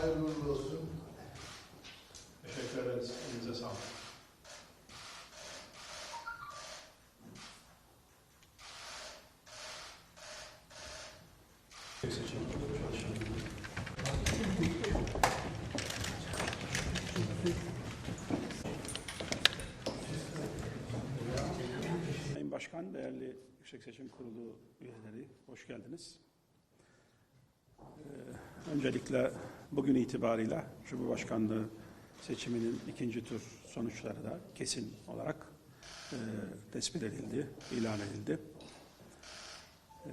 Hayırlı uğurlu olsun. Teşekkür ederiz. Elinize sağlık. Sayın Başkan, değerli Yüksek Seçim Kurulu üyeleri, hoş geldiniz. Ee, öncelikle bugün itibarıyla Cumhurbaşkanlığı seçiminin ikinci tur sonuçları da kesin olarak e, tespit edildi, ilan edildi. E,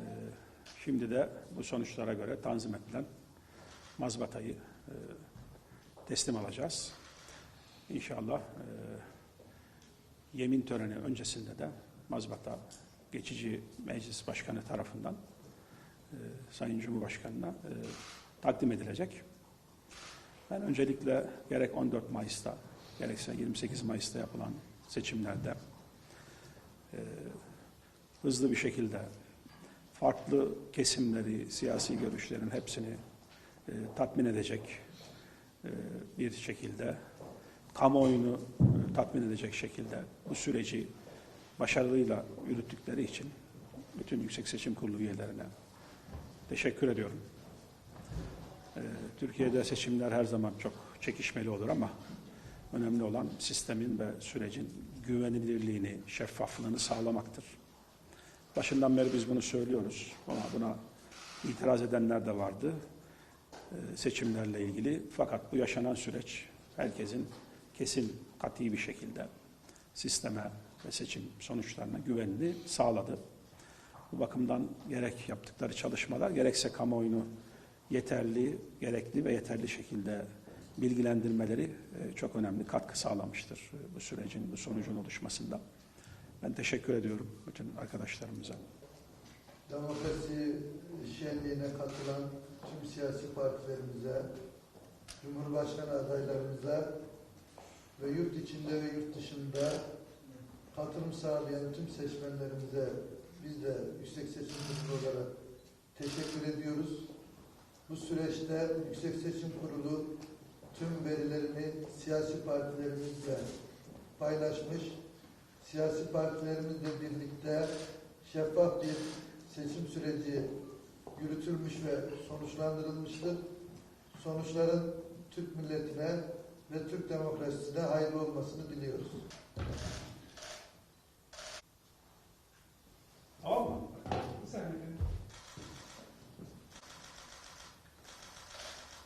şimdi de bu sonuçlara göre tanzim edilen mazbatayı e, teslim alacağız. İnşallah e, yemin töreni öncesinde de mazbata geçici meclis başkanı tarafından e, Sayın Cumhurbaşkanı'na e, takdim edilecek. Ben öncelikle gerek 14 Mayıs'ta gerekse 28 Mayıs'ta yapılan seçimlerde e, hızlı bir şekilde farklı kesimleri, siyasi görüşlerin hepsini e, tatmin edecek e, bir şekilde kamuoyunu e, tatmin edecek şekilde bu süreci başarılıyla yürüttükleri için bütün Yüksek Seçim Kurulu üyelerine teşekkür ediyorum. Ee, Türkiye'de seçimler her zaman çok çekişmeli olur ama önemli olan sistemin ve sürecin güvenilirliğini, şeffaflığını sağlamaktır. Başından beri biz bunu söylüyoruz ama buna itiraz edenler de vardı e, seçimlerle ilgili. Fakat bu yaşanan süreç herkesin kesin, kat'i bir şekilde sisteme ve seçim sonuçlarına güvenini sağladı. Bu bakımdan gerek yaptıkları çalışmalar gerekse kamuoyunu yeterli, gerekli ve yeterli şekilde bilgilendirmeleri e, çok önemli katkı sağlamıştır e, bu sürecin, bu sonucun oluşmasında. Ben teşekkür ediyorum bütün arkadaşlarımıza. Demokrasi şenliğine katılan tüm siyasi partilerimize, Cumhurbaşkanı adaylarımıza ve yurt içinde ve yurt dışında katılım sağlayan tüm seçmenlerimize biz de Yüksek Seçim Kurulu olarak teşekkür ediyoruz. Bu süreçte Yüksek Seçim Kurulu tüm verilerini siyasi partilerimizle paylaşmış, siyasi partilerimizle birlikte şeffaf bir seçim süreci yürütülmüş ve sonuçlandırılmıştır. Sonuçların Türk milletine ve Türk demokrasisine hayırlı olmasını diliyoruz.